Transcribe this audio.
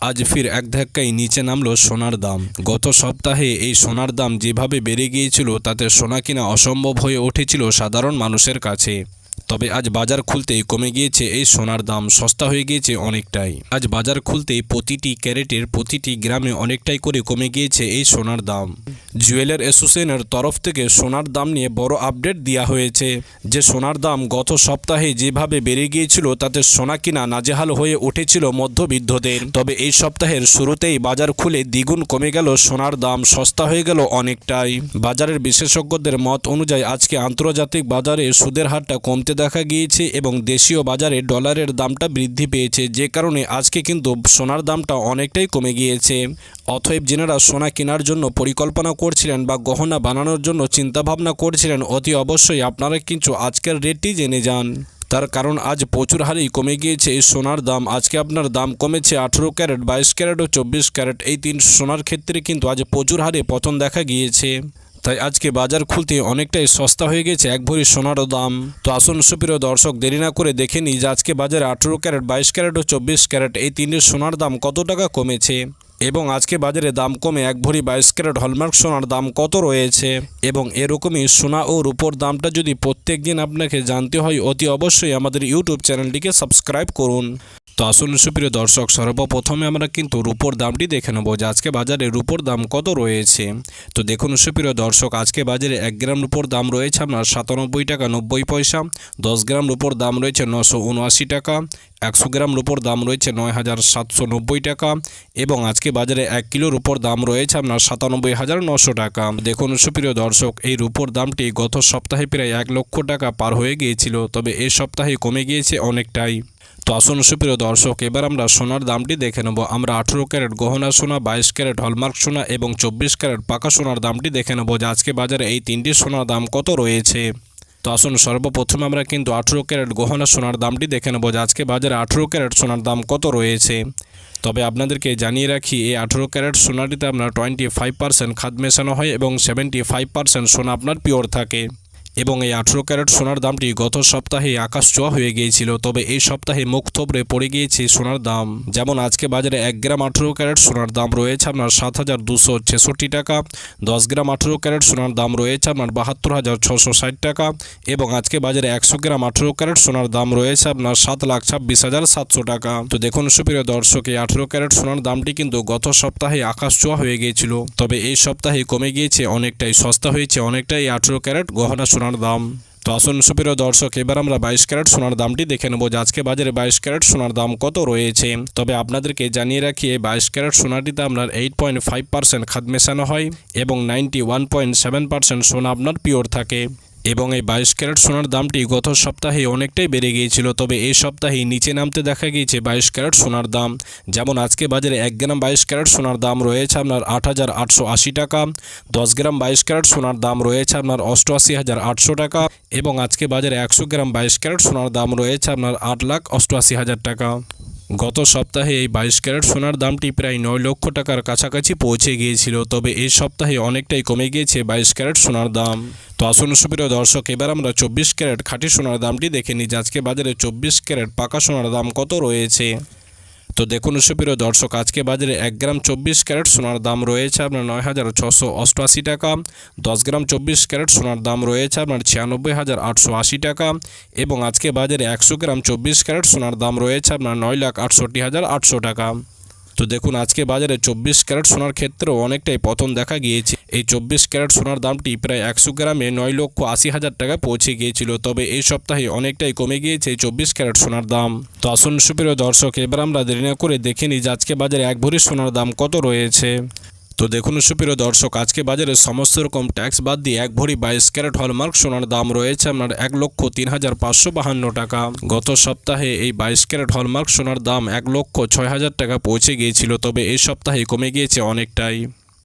আজ ফির এক ধাক্কায় নিচে নামলো সোনার দাম। গত সপ্তাহে এই সোনার দাম যেভাবে বেড়ে গিয়েছিল, তাতে সোনা কিনা অসম্ভব হয়ে উঠেছিল সাধারণ মানুষের কাছে। তবে আজ বাজার খুলতেই কমে গিয়েছে, এই সোনার দাম সস্তা হয়ে গিয়েছে অনেকটাই। আজ বাজার খুলতেই প্রতিটি ক্যারেটের প্রতিটি গ্রামে অনেকটাই করে কমে গিয়েছে এই সোনার দাম। জুয়েলার অ্যাসোসিয়েশনের তরফ থেকে সোনার দাম নিয়ে বড় আপডেট দেওয়া হয়েছে। যে সোনার দাম গত সপ্তাহে যেভাবে বেড়ে গিয়েছিল, তাতে সোনা কিনা নাজেহাল হয়ে উঠেছিল মধ্যবিত্তদের। তবে এই সপ্তাহের শুরুতেই বাজার খুলে দ্বিগুণ কমে গেল, সোনার দাম সস্তা হয়ে গেল অনেকটাই। বাজারের বিশেষজ্ঞদের মত অনুযায়ী আজকে আন্তর্জাতিক বাজারে সুদের হারটা কমতে দেখা গিয়েছে এবং দেশীয় বাজারে ডলারের দামটা বৃদ্ধি পেয়েছে, যে কারণে আজকে কিন্তু সোনার দামটা অনেকটাই কমে গিয়েছে। অতএব যেনারা সোনা কেনার জন্য পরিকল্পনা করছিলেন বা গহনা বানানোর জন্য চিন্তাভাবনা করছিলেন, অতি অবশ্যই আপনারা কিন্তু আজকের রেটটি জেনে যান। তার কারণ আজ প্রচুর হারেই কমে গিয়েছে এই সোনার দাম। আজকে আপনার দাম কমেছে আঠেরো ক্যারেট, বাইশ ক্যারেট ও চব্বিশ ক্যারেট। এই তিন সোনার ক্ষেত্রে কিন্তু আজ প্রচুর হারে পতন দেখা গিয়েছে। তাই আজকে বাজার খুলতে অনেকটাই সস্তা হয়ে গেছে। এক ভরি সোনারও দাম। তো আসুন সুপ্রিয় দর্শক, দেরি না করে দেখে নিই যে আজকে বাজারে আঠেরো ক্যারেট, বাইশ ক্যারেট ও চব্বিশ ক্যারেট এই তিনটি সোনার দাম কত টাকা কমেছে। এবং আজকে বাজারে দাম কমে এক ভরি বাইশ ক্যারেট হলমার্ক সোনার দাম কত রয়েছে? এবং এরকমই সোনা ও রূপোর দামটা যদি প্রত্যেক দিন আপনাকে জানতে হয়, অতি অবশ্যই আমাদের ইউটিউব চ্যানেলটিকে সাবস্ক্রাইব করুন। তো আসুন সুপ্রিয় দর্শক, সর্বপ্রথমে আমরা কিন্তু রূপোর দামটি দেখে নেব যে আজকে বাজারে রূপোর দাম কত রয়েছে। তো দেখুন সুপ্রিয় দর্শক, আজকে বাজারে এক গ্রাম রূপোর দাম রয়েছে আপনার সাতানব্বই টাকা নব্বই পয়সা, দশ গ্রাম রূপোর দাম রয়েছে নশো উনআশি টাকা, একশো গ্রাম রূপোর দাম রয়েছে নয় হাজার সাতশো নব্বই টাকা এবং আজকে বাজারে এক কিলোর উপর দাম রয়েছে আপনার সাতানব্বই হাজার নশো টাকা। দেখুন সুপ্রিয় দর্শক এই রূপোর দামটি গত সপ্তাহে প্রায় এক লক্ষ টাকা পার হয়ে গিয়েছিল, তবে এ সপ্তাহে কমে গিয়েছে অনেকটাই। তো আসুন সুপ্রিয় দর্শক, এবার আমরা সোনার দামটি দেখে নেব। আমরা আঠেরো ক্যারেট গহনা সোনা, বাইশ ক্যারেট হলমার্ক সোনা এবং চব্বিশ ক্যারেট পাকা সোনার দামটি দেখে নেব যে আজকে বাজারে এই তিনটি সোনার দাম কত রয়েছে। তো আসুন সর্বপ্রথম আমরা কিন্তু আঠেরো ক্যারেট গহনা সোনার দামটি দেখে নেব যে আজকে বাজারে আঠেরো ক্যারেট সোনার দাম কত রয়েছে। তবে আপনাদেরকে জানিয়ে রাখি, এই আঠেরো ক্যারেট সোনাটিতে আপনার টোয়েন্টি ফাইভ পার্সেন্ট খাদ মেশানো হয় এবং সেভেন্টি ফাইভ পার্সেন্ট সোনা আপনার পিওর থাকে। এবং এই আঠেরো ক্যারেট সোনার দামটি গত সপ্তাহে আকাশ ছোঁয়া হয়ে গিয়েছিল, তবে এই সপ্তাহে মুখ থবড়ে পড়ে গিয়েছে সোনার দাম। যেমন আজকে বাজারে এক গ্রাম আঠেরো ক্যারেট সোনার দাম রয়েছে আপনার সাত হাজার দুশো ছেষট্টি টাকা, দশ গ্রাম আঠেরো ক্যারেট সোনার দাম রয়েছে আপনার বাহাত্তর হাজার ছশো ষাট টাকা এবং আজকে বাজারে একশো গ্রাম আঠেরো ক্যারেট সোনার দাম রয়েছে আপনার সাত লাখ ছাব্বিশ হাজার সাতশো টাকা। তো দেখুন সুপ্রিয় দর্শক, এই আঠেরো ক্যারেট সোনার দামটি কিন্তু গত সপ্তাহে আকাশ ছোঁয়া হয়ে গিয়েছিল, তবে এই সপ্তাহে কমে গিয়েছে, অনেকটাই সস্তা হয়েছে, অনেকটাই আঠেরো ক্যারেট গহনা সোনার দাম। তো আসুন সুপ্রিয় দর্শক, এবার আমরা বাইশ ক্যারেট সোনার দামটি দেখে নেব যে আজকে বাজারে বাইশ ক্যারেট সোনার দাম কত রয়েছে। তবে আপনাদেরকে জানিয়ে রাখি, এই বাইশ ক্যারেট সোনাটিতে আপনার এইট পয়েন্ট ফাইভ পার্সেন্ট খাদ মেশানো হয় এবং ninety one point seven percent সোনা আপনার পিওর থাকে। এবং এই বাইশ ক্যারেট সোনার দামটি গত সপ্তাহে অনেকটাই বেড়ে গিয়েছিল, তবে এই সপ্তাহে নিচে নামতে দেখা গিয়েছে বাইশ ক্যারেট সোনার দাম। যেমন আজকে বাজারে এক গ্রাম বাইশ ক্যারেট সোনার দাম রয়েছে আপনার আট হাজার আটশো আশি টাকা, দশ গ্রাম বাইশ ক্যারেট সোনার দাম রয়েছে আপনার অষ্টআশি হাজার আটশো টাকা এবং আজকে বাজারে একশো গ্রাম বাইশ ক্যারেট সোনার দাম রয়েছে আপনার আট লাখ অষ্টআশি হাজার টাকা। গত সপ্তাহে এই বাইশ ক্যারেট সোনার দামটি প্রায় নয় লক্ষ টাকার কাছাকাছি পৌঁছে গিয়েছিল, তবে এই সপ্তাহে অনেকটাই কমে গিয়েছে বাইশ ক্যারেট সোনার দাম। তো আসুন সুপ্রিয় দর্শক, এবার আমরা চব্বিশ ক্যারেট খাঁটি সোনার দামটি দেখে নিই আজকে বাজারে চব্বিশ ক্যারেট পাকা সোনার দাম কত রয়েছে? তো দেখুন, সুপ্রিয় দর্শক, আজকে বাজারে এক গ্রাম চব্বিশ ক্যারেট সোনার দাম রয়েছে আপনার নয় হাজার ছশো অষ্টআশি টাকা, দশ গ্রাম চব্বিশ ক্যারেট সোনার দাম রয়েছে আপনার ছিয়ানব্বই হাজার আটশো আশি টাকা এবং আজকে বাজারে একশো গ্রাম চব্বিশ ক্যারেট সোনার দাম রয়েছে আপনার নয় লাখ আটষট্টি হাজার আটশো টাকা। তো দেখুন, আজকে বাজারে চব্বিশ ক্যারেট সোনার ক্ষেত্রেও অনেকটাই পতন দেখা গিয়েছে। এই চব্বিশ ক্যারেট সোনার দামটি প্রায় একশো গ্রামে নয় লক্ষ আশি হাজার টাকা পৌঁছে গিয়েছিল, তবে এই সপ্তাহে অনেকটাই কমে গিয়েছে এই চব্বিশ ক্যারেট সোনার দাম। তো আসুন, সুপ্রিয় দর্শক, এবার আমরা দেরি না করে দেখে নিই আজকে বাজারে এক ভরি সোনার দাম কত রয়েছে। তো দেখুন সুপ্রিয় দর্শক, আজকে বাজারে সমস্ত রকম ট্যাক্স বাদ দিয়ে এক ভরি বাইশ ক্যারেট হলমার্ক সোনার দাম রয়েছে আপনার এক লক্ষ তিন হাজার পাঁচশো বাহান্ন টাকা। গত সপ্তাহে এই বাইশ ক্যারেট হলমার্ক সোনার দাম এক লক্ষ ছয় হাজার টাকা পৌঁছে গিয়েছিল, তবে এই সপ্তাহে কমে গিয়েছে অনেকটাই।